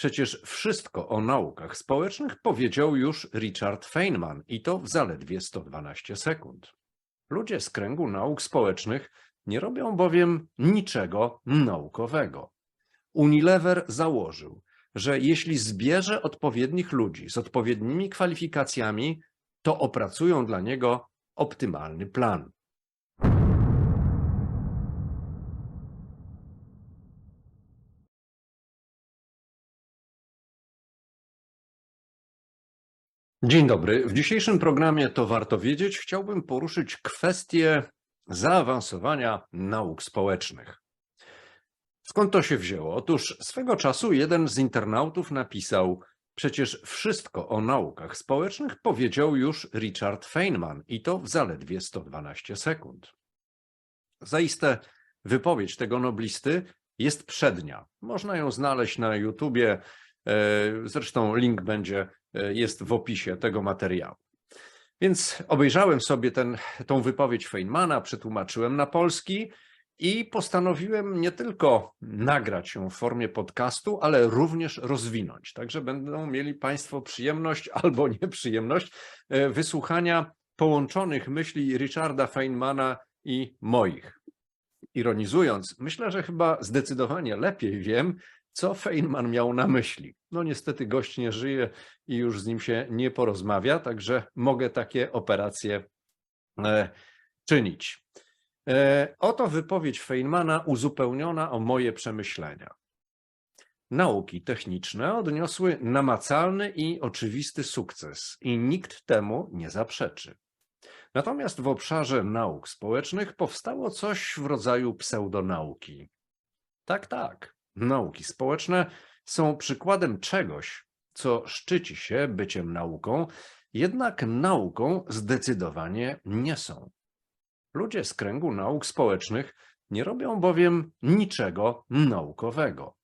Przecież wszystko o naukach społecznych powiedział już Richard Feynman i to w zaledwie 112 sekund. Ludzie z kręgu nauk społecznych nie robią bowiem niczego naukowego. Unilever założył, że jeśli zbierze odpowiednich ludzi z odpowiednimi kwalifikacjami, to opracują dla niego optymalny plan. Dzień dobry. W dzisiejszym programie To Warto Wiedzieć chciałbym poruszyć kwestię zaawansowania nauk społecznych. Skąd to się wzięło? Otóż swego czasu jeden z internautów napisał: Przecież wszystko o naukach społecznych powiedział już Richard Feynman i to w zaledwie 112 sekund. Zaiste wypowiedź tego noblisty jest przednia. Można ją znaleźć na YouTubie. e, Zresztą link będzie, jest w opisie tego materiału. Więc obejrzałem sobie ten, tą wypowiedź Feynmana, przetłumaczyłem na polski i postanowiłem nie tylko nagrać ją w formie podcastu, ale również rozwinąć. Także będą mieli Państwo przyjemność albo nieprzyjemność e, wysłuchania połączonych myśli Richarda Feynmana i moich. Ironizując, myślę, że chyba zdecydowanie lepiej wiem, co Feynman miał na myśli. No niestety gość nie żyje i już z nim się nie porozmawia, także mogę takie operacje e, czynić. E, oto wypowiedź Feynmana uzupełniona o moje przemyślenia. Nauki techniczne odniosły namacalny i oczywisty sukces i nikt temu nie zaprzeczy. Natomiast w obszarze nauk społecznych powstało coś w rodzaju pseudonauki. Tak, tak, nauki społeczne są przykładem czegoś, co szczyci się byciem nauką, jednak nauką zdecydowanie nie są. Ludzie z kręgu nauk społecznych nie robią bowiem niczego naukowego.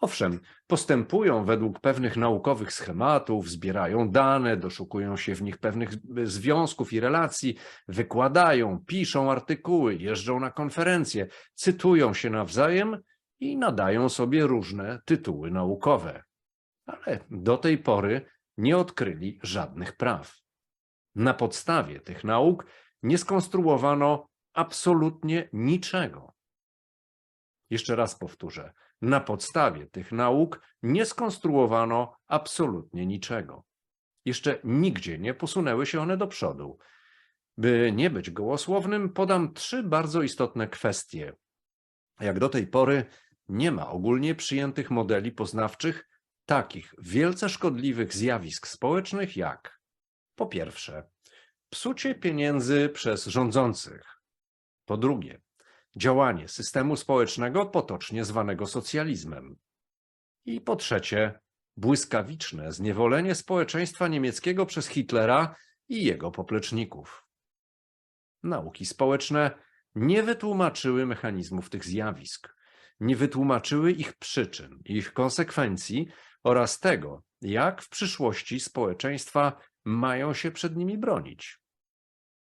Owszem, postępują według pewnych naukowych schematów, zbierają dane, doszukują się w nich pewnych związków i relacji, wykładają, piszą artykuły, jeżdżą na konferencje, cytują się nawzajem i nadają sobie różne tytuły naukowe. Ale do tej pory nie odkryli żadnych praw. Na podstawie tych nauk nie skonstruowano absolutnie niczego. Jeszcze raz powtórzę. Na podstawie tych nauk nie skonstruowano absolutnie niczego. Jeszcze nigdzie nie posunęły się one do przodu. By nie być gołosłownym, podam trzy bardzo istotne kwestie. Jak do tej pory nie ma ogólnie przyjętych modeli poznawczych takich wielce szkodliwych zjawisk społecznych jak po pierwsze, psucie pieniędzy przez rządzących. Po drugie, działanie systemu społecznego potocznie zwanego socjalizmem. I po trzecie, błyskawiczne zniewolenie społeczeństwa niemieckiego przez Hitlera i jego popleczników. Nauki społeczne nie wytłumaczyły mechanizmów tych zjawisk, nie wytłumaczyły ich przyczyn, ich konsekwencji oraz tego, jak w przyszłości społeczeństwa mają się przed nimi bronić.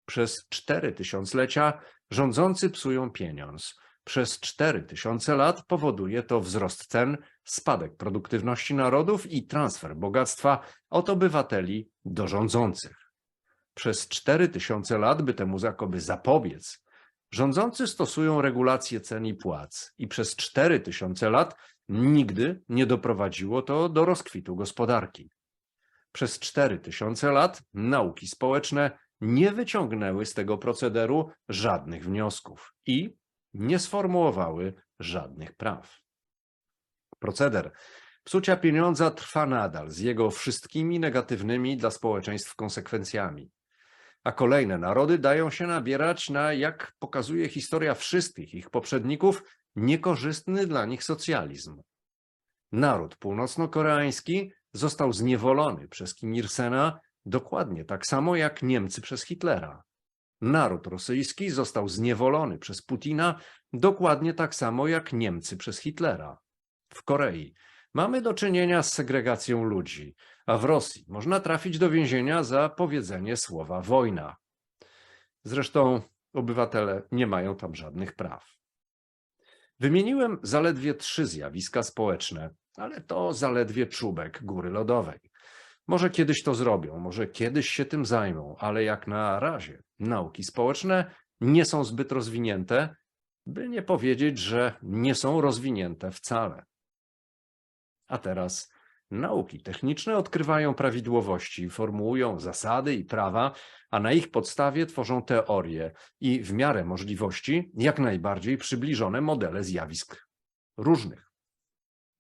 Przez cztery tysiąclecia rządzący psują pieniądz. Przez cztery tysiące lat powoduje to wzrost cen, spadek produktywności narodów i transfer bogactwa od obywateli do rządzących. Przez cztery tysiące lat, by temu jakoby zapobiec, rządzący stosują regulacje cen i płac i przez cztery tysiące lat nigdy nie doprowadziło to do rozkwitu gospodarki. Przez cztery tysiące lat nauki społeczne nie wyciągnęły z tego procederu żadnych wniosków i nie sformułowały żadnych praw. Proceder psucia pieniądza trwa nadal z jego wszystkimi negatywnymi dla społeczeństw konsekwencjami. A kolejne narody dają się nabierać na, jak pokazuje historia wszystkich ich poprzedników, niekorzystny dla nich socjalizm. Naród północno-koreański został zniewolony przez Kim Il-sena dokładnie tak samo jak Niemcy przez Hitlera. Naród rosyjski został zniewolony przez Putina dokładnie tak samo jak Niemcy przez Hitlera. W Korei mamy do czynienia z segregacją ludzi, a w Rosji można trafić do więzienia za powiedzenie słowa wojna. Zresztą obywatele nie mają tam żadnych praw. Wymieniłem zaledwie trzy zjawiska społeczne, ale to zaledwie czubek góry lodowej. Może kiedyś to zrobią, może kiedyś się tym zajmą, ale jak na razie nauki społeczne nie są zbyt rozwinięte, by nie powiedzieć, że nie są rozwinięte wcale. A teraz nauki techniczne odkrywają prawidłowości, formułują zasady i prawa, a na ich podstawie tworzą teorie i w miarę możliwości jak najbardziej przybliżone modele zjawisk różnych.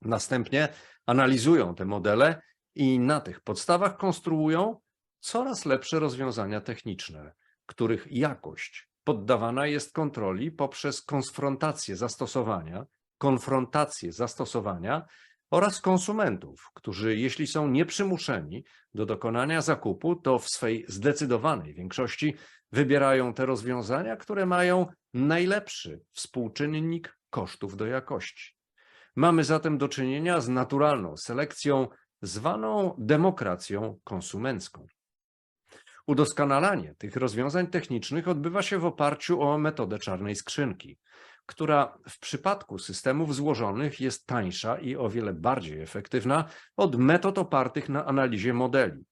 Następnie analizują te modele i na tych podstawach konstruują coraz lepsze rozwiązania techniczne, których jakość poddawana jest kontroli poprzez konfrontację zastosowania, konfrontację zastosowania oraz konsumentów, którzy jeśli są nieprzymuszeni do dokonania zakupu, to w swej zdecydowanej większości wybierają te rozwiązania, które mają najlepszy współczynnik kosztów do jakości. Mamy zatem do czynienia z naturalną selekcją zwaną demokracją konsumencką. Udoskonalanie tych rozwiązań technicznych odbywa się w oparciu o metodę czarnej skrzynki, która w przypadku systemów złożonych jest tańsza i o wiele bardziej efektywna od metod opartych na analizie modeli.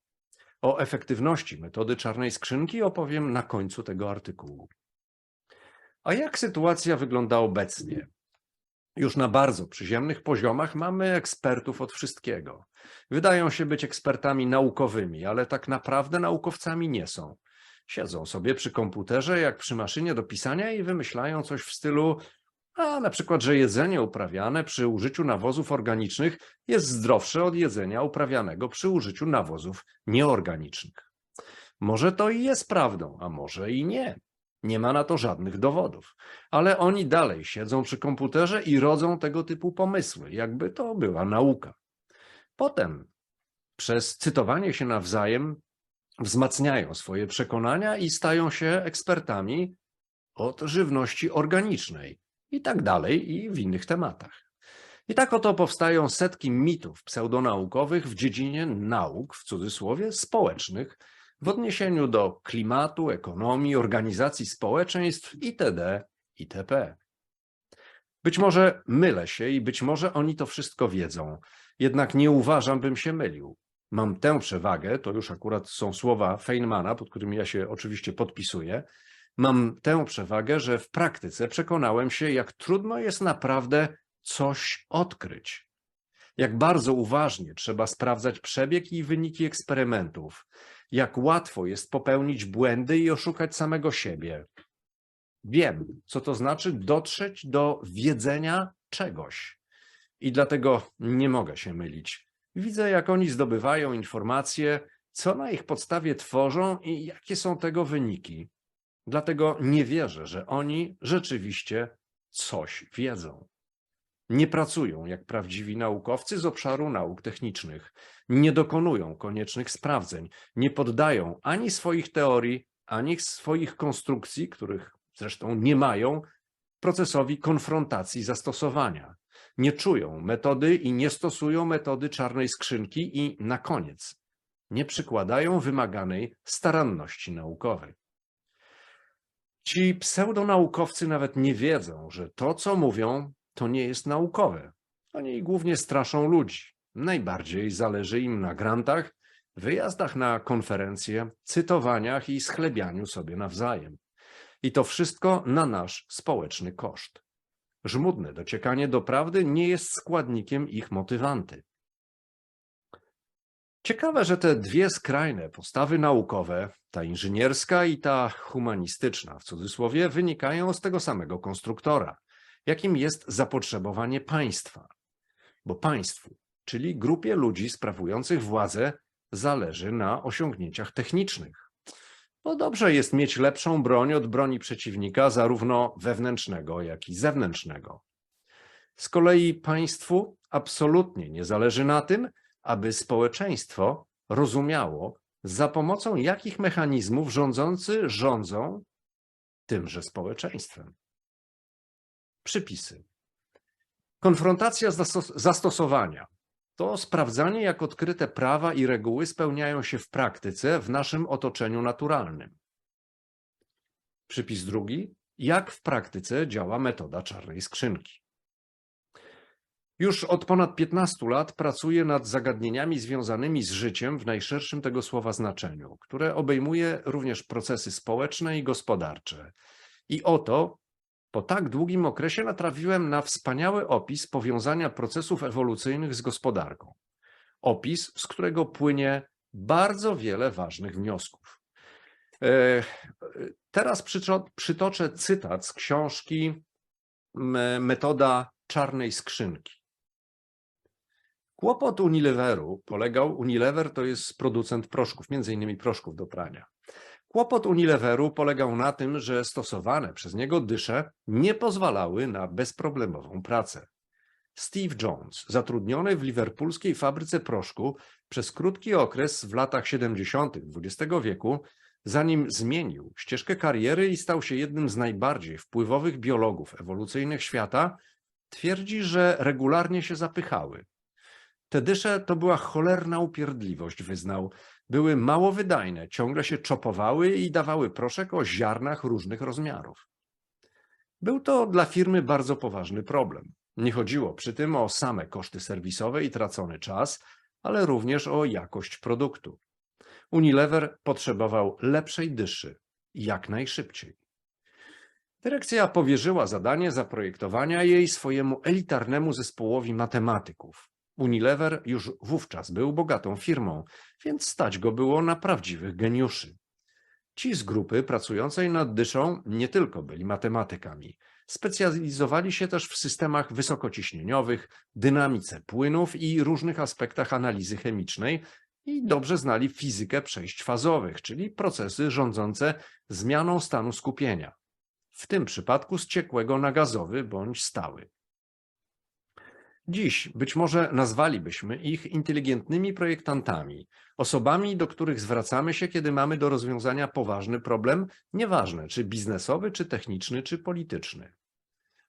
O efektywności metody czarnej skrzynki opowiem na końcu tego artykułu. A jak sytuacja wygląda obecnie? Już na bardzo przyziemnych poziomach mamy ekspertów od wszystkiego. Wydają się być ekspertami naukowymi, ale tak naprawdę naukowcami nie są. Siedzą sobie przy komputerze jak przy maszynie do pisania i wymyślają coś w stylu, a na przykład, że jedzenie uprawiane przy użyciu nawozów organicznych jest zdrowsze od jedzenia uprawianego przy użyciu nawozów nieorganicznych. Może to i jest prawdą, a może i nie. Nie ma na to żadnych dowodów. Ale oni dalej siedzą przy komputerze i rodzą tego typu pomysły, jakby to była nauka. Potem przez cytowanie się nawzajem wzmacniają swoje przekonania i stają się ekspertami od żywności organicznej i tak dalej, i w innych tematach. I tak oto powstają setki mitów pseudonaukowych w dziedzinie nauk, w cudzysłowie, społecznych, w odniesieniu do klimatu, ekonomii, organizacji społeczeństw itd. itp. Być może mylę się i być może oni to wszystko wiedzą, jednak nie uważam, bym się mylił. Mam tę przewagę, to już akurat są słowa Feynmana, pod którymi ja się oczywiście podpisuję. Mam tę przewagę, że w praktyce przekonałem się, jak trudno jest naprawdę coś odkryć. Jak bardzo uważnie trzeba sprawdzać przebieg i wyniki eksperymentów, jak łatwo jest popełnić błędy i oszukać samego siebie. Wiem, co to znaczy dotrzeć do wiedzenia czegoś. I dlatego nie mogę się mylić. Widzę, jak oni zdobywają informacje, co na ich podstawie tworzą i jakie są tego wyniki. Dlatego nie wierzę, że oni rzeczywiście coś wiedzą. Nie pracują jak prawdziwi naukowcy z obszaru nauk technicznych, nie dokonują koniecznych sprawdzeń, nie poddają ani swoich teorii, ani swoich konstrukcji, których zresztą nie mają, procesowi konfrontacji zastosowania. Nie czują metody i nie stosują metody czarnej skrzynki i na koniec nie przykładają wymaganej staranności naukowej. Ci pseudonaukowcy nawet nie wiedzą, że to, co mówią, to nie jest naukowe. Oni głównie straszą ludzi. Najbardziej zależy im na grantach, wyjazdach na konferencje, cytowaniach i schlebianiu sobie nawzajem. I to wszystko na nasz społeczny koszt. Żmudne dociekanie do prawdy nie jest składnikiem ich motywanty. Ciekawe, że te dwie skrajne postawy naukowe, ta inżynierska i ta humanistyczna w cudzysłowie, wynikają z tego samego konstruktora, jakim jest zapotrzebowanie państwa. Bo państwu, czyli grupie ludzi sprawujących władzę, zależy na osiągnięciach technicznych. Bo dobrze jest mieć lepszą broń od broni przeciwnika, zarówno wewnętrznego, jak i zewnętrznego. Z kolei państwu absolutnie nie zależy na tym, aby społeczeństwo rozumiało, za pomocą jakich mechanizmów rządzący rządzą tymże społeczeństwem. Przypisy. Konfrontacja zastosowania to sprawdzanie, jak odkryte prawa i reguły spełniają się w praktyce w naszym otoczeniu naturalnym. Przypis drugi. Jak w praktyce działa metoda czarnej skrzynki. Już od ponad 15 lat pracuję nad zagadnieniami związanymi z życiem w najszerszym tego słowa znaczeniu, które obejmuje również procesy społeczne i gospodarcze. I oto po tak długim okresie natrafiłem na wspaniały opis powiązania procesów ewolucyjnych z gospodarką. Opis, z którego płynie bardzo wiele ważnych wniosków. E, Teraz przyto- przytoczę cytat z książki Metoda czarnej skrzynki. Kłopot Unileveru polegał, Unilever to jest producent proszków, między innymi proszków do prania. Kłopot Unileveru polegał na tym, że stosowane przez niego dysze nie pozwalały na bezproblemową pracę. Steve Jones, zatrudniony w liverpoolskiej fabryce proszku przez krótki okres w latach 70. XX wieku, zanim zmienił ścieżkę kariery i stał się jednym z najbardziej wpływowych biologów ewolucyjnych świata, twierdzi, że regularnie się zapychały. Te dysze to była cholerna upierdliwość, wyznał. Były mało wydajne, ciągle się czopowały i dawały proszek o ziarnach różnych rozmiarów. Był to dla firmy bardzo poważny problem. Nie chodziło przy tym o same koszty serwisowe i tracony czas, ale również o jakość produktu. Unilever potrzebował lepszej dyszy jak najszybciej. Dyrekcja powierzyła zadanie zaprojektowania jej swojemu elitarnemu zespołowi matematyków. Unilever już wówczas był bogatą firmą, więc stać go było na prawdziwych geniuszy. Ci z grupy pracującej nad dyszą nie tylko byli matematykami. Specjalizowali się też w systemach wysokociśnieniowych, dynamice płynów i różnych aspektach analizy chemicznej i dobrze znali fizykę przejść fazowych, czyli procesy rządzące zmianą stanu skupienia. W tym przypadku z ciekłego na gazowy bądź stały. Dziś być może nazwalibyśmy ich inteligentnymi projektantami, osobami, do których zwracamy się, kiedy mamy do rozwiązania poważny problem, nieważne czy biznesowy, czy techniczny, czy polityczny.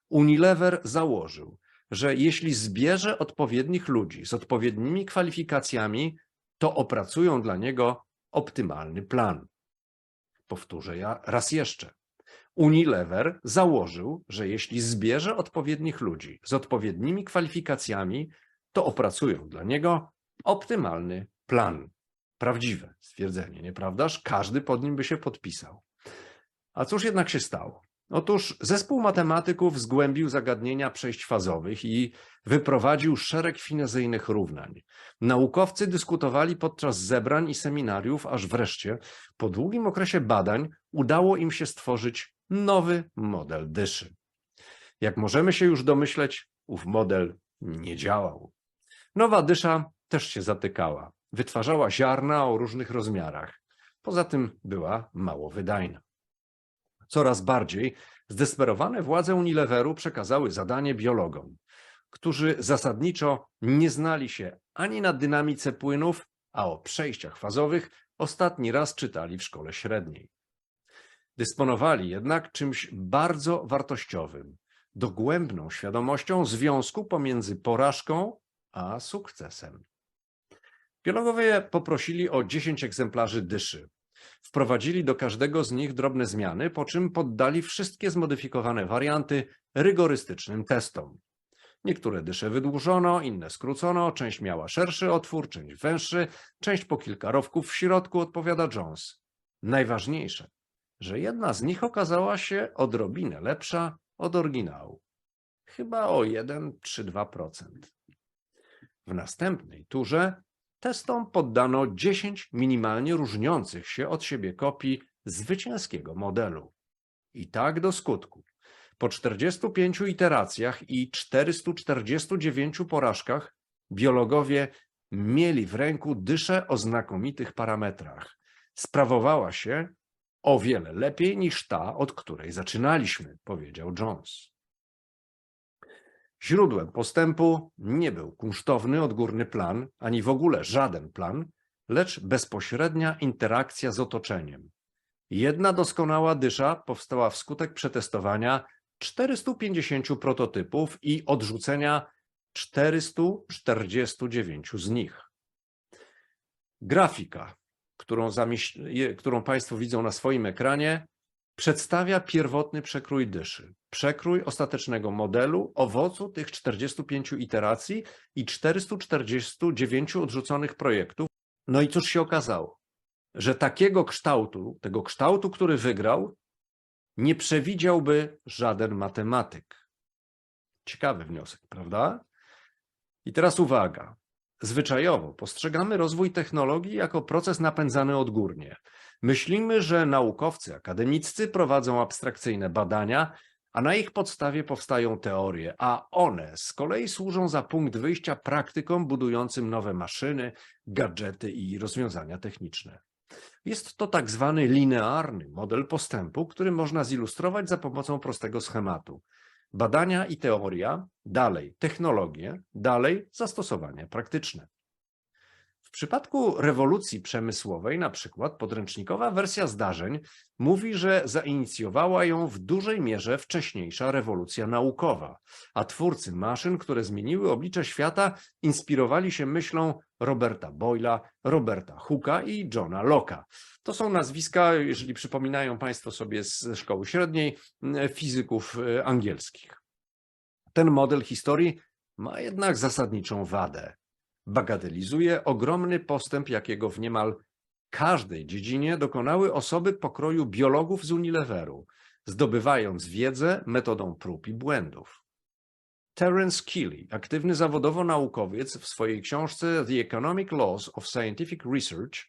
Unilever założył, że jeśli zbierze odpowiednich ludzi z odpowiednimi kwalifikacjami, to opracują dla niego optymalny plan. Powtórzę ja raz jeszcze. Unilever założył, że jeśli zbierze odpowiednich ludzi z odpowiednimi kwalifikacjami, to opracują dla niego optymalny plan. Prawdziwe stwierdzenie, nieprawdaż? Każdy pod nim by się podpisał. A cóż jednak się stało? Otóż zespół matematyków zgłębił zagadnienia przejść fazowych i wyprowadził szereg finezyjnych równań. Naukowcy dyskutowali podczas zebrań i seminariów, aż wreszcie, po długim okresie badań, udało im się stworzyć nowy model dyszy. Jak możemy się już domyśleć, ów model nie działał. Nowa dysza też się zatykała. Wytwarzała ziarna o różnych rozmiarach. Poza tym była mało wydajna. Coraz bardziej zdesperowane władze Unileveru przekazały zadanie biologom, którzy zasadniczo nie znali się ani na dynamice płynów, a o przejściach fazowych ostatni raz czytali w szkole średniej. Dysponowali jednak czymś bardzo wartościowym, dogłębną świadomością związku pomiędzy porażką a sukcesem. Biologowie poprosili o 10 egzemplarzy dyszy. Wprowadzili do każdego z nich drobne zmiany, po czym poddali wszystkie zmodyfikowane warianty rygorystycznym testom. Niektóre dysze wydłużono, inne skrócono, część miała szerszy otwór, część węższy, część po kilka rowków w środku, odpowiada Jones. Najważniejsze, że jedna z nich okazała się odrobinę lepsza od oryginału. Chyba o 1 czy 2%. W następnej turze testom poddano 10 minimalnie różniących się od siebie kopii zwycięskiego modelu. I tak do skutku. Po 45 iteracjach i 449 porażkach biologowie mieli w ręku dyszę o znakomitych parametrach. Sprawowała się o wiele lepiej niż ta, od której zaczynaliśmy, powiedział Jones. Źródłem postępu nie był kunsztowny odgórny plan, ani w ogóle żaden plan, lecz bezpośrednia interakcja z otoczeniem. Jedna doskonała dysza powstała wskutek przetestowania 450 prototypów i odrzucenia 449 z nich. Grafika, którą, którą Państwo widzą na swoim ekranie, przedstawia pierwotny przekrój dyszy, przekrój ostatecznego modelu, owocu tych 45 iteracji i 449 odrzuconych projektów. No i cóż się okazało? Że takiego kształtu, tego kształtu, który wygrał, nie przewidziałby żaden matematyk. Ciekawy wniosek, prawda? I teraz uwaga. Zwyczajowo postrzegamy rozwój technologii jako proces napędzany odgórnie. Myślimy, że naukowcy akademiccy prowadzą abstrakcyjne badania, a na ich podstawie powstają teorie, a one z kolei służą za punkt wyjścia praktykom budującym nowe maszyny, gadżety i rozwiązania techniczne. Jest to tak zwany linearny model postępu, który można zilustrować za pomocą prostego schematu. Badania i teoria, dalej technologie, dalej zastosowania praktyczne. W przypadku rewolucji przemysłowej, na przykład podręcznikowa wersja zdarzeń mówi, że zainicjowała ją w dużej mierze wcześniejsza rewolucja naukowa, a twórcy maszyn, które zmieniły oblicze świata, inspirowali się myślą Roberta Boyla, Roberta Hooka i Johna Locke'a. To są nazwiska, jeżeli przypominają Państwo sobie ze szkoły średniej, fizyków e, angielskich. Ten model historii ma jednak zasadniczą wadę bagatelizuje ogromny postęp, jakiego w niemal każdej dziedzinie dokonały osoby pokroju biologów z Unileveru, zdobywając wiedzę metodą prób i błędów. Terence Keeley, aktywny zawodowo naukowiec, w swojej książce The Economic Laws of Scientific Research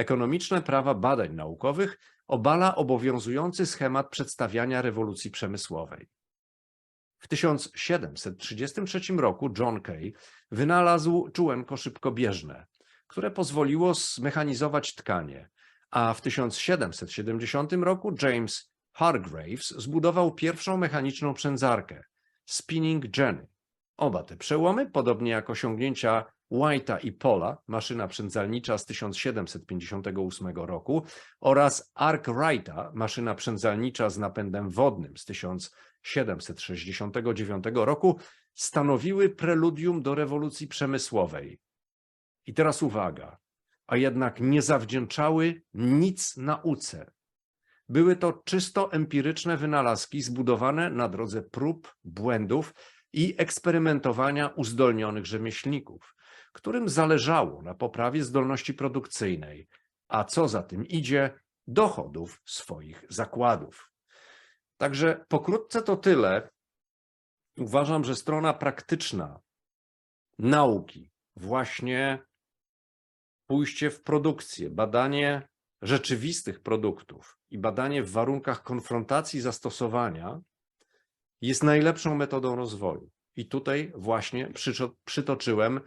Ekonomiczne prawa badań naukowych obala obowiązujący schemat przedstawiania rewolucji przemysłowej. W 1733 roku John Kay wynalazł czułenko szybkobieżne, które pozwoliło zmechanizować tkanie, a w 1770 roku James Hargreaves zbudował pierwszą mechaniczną przędzarkę spinning jenny. Oba te przełomy, podobnie jak osiągnięcia White'a i Pola, maszyna przędzalnicza z 1758 roku oraz Arkwrighta, maszyna przędzalnicza z napędem wodnym z 1769 roku, stanowiły preludium do rewolucji przemysłowej. I teraz uwaga, a jednak nie zawdzięczały nic nauce. Były to czysto empiryczne wynalazki zbudowane na drodze prób, błędów i eksperymentowania uzdolnionych rzemieślników, którym zależało na poprawie zdolności produkcyjnej, a co za tym idzie, dochodów swoich zakładów. Także pokrótce to tyle. Uważam, że strona praktyczna nauki, właśnie pójście w produkcję, badanie rzeczywistych produktów i badanie w warunkach konfrontacji zastosowania jest najlepszą metodą rozwoju. I tutaj właśnie przytoczyłem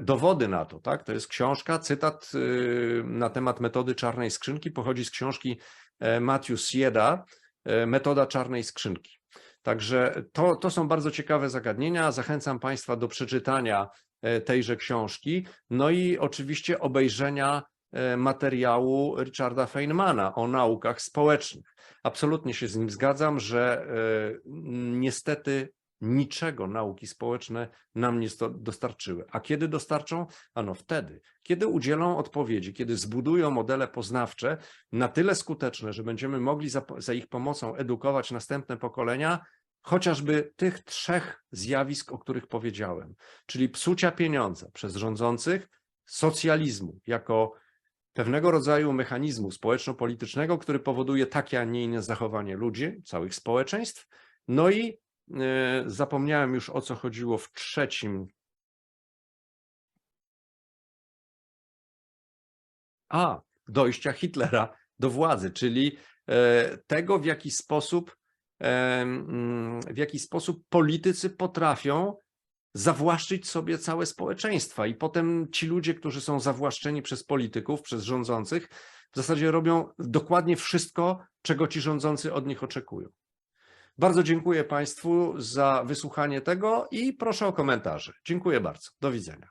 dowody na to. Tak? To jest książka, cytat y, na temat metody czarnej skrzynki, pochodzi z książki e, Matthew Sieda, e, Metoda czarnej skrzynki. Także to, to są bardzo ciekawe zagadnienia. Zachęcam Państwa do przeczytania tejże książki, no i oczywiście obejrzenia materiału Richarda Feynmana o naukach społecznych. Absolutnie się z nim zgadzam, że niestety niczego nauki społeczne nam nie dostarczyły. A kiedy dostarczą? Ano wtedy, kiedy udzielą odpowiedzi, kiedy zbudują modele poznawcze na tyle skuteczne, że będziemy mogli za, za ich pomocą edukować następne pokolenia, chociażby tych trzech zjawisk, o których powiedziałem, czyli psucia pieniądza przez rządzących, socjalizmu jako pewnego rodzaju mechanizmu społeczno-politycznego, który powoduje takie, a nie inne zachowanie ludzi, całych społeczeństw, no i zapomniałem już o co chodziło w trzecim. A, dojścia Hitlera do władzy, czyli e, tego, w jaki sposób, mm, w jaki sposób politycy potrafią zawłaszczyć sobie całe społeczeństwa. I potem ci ludzie, którzy są zawłaszczeni przez polityków, przez rządzących, w zasadzie robią dokładnie wszystko, czego ci rządzący od nich oczekują. Bardzo dziękuję Państwu za wysłuchanie tego i proszę o komentarze. Dziękuję bardzo. Do widzenia.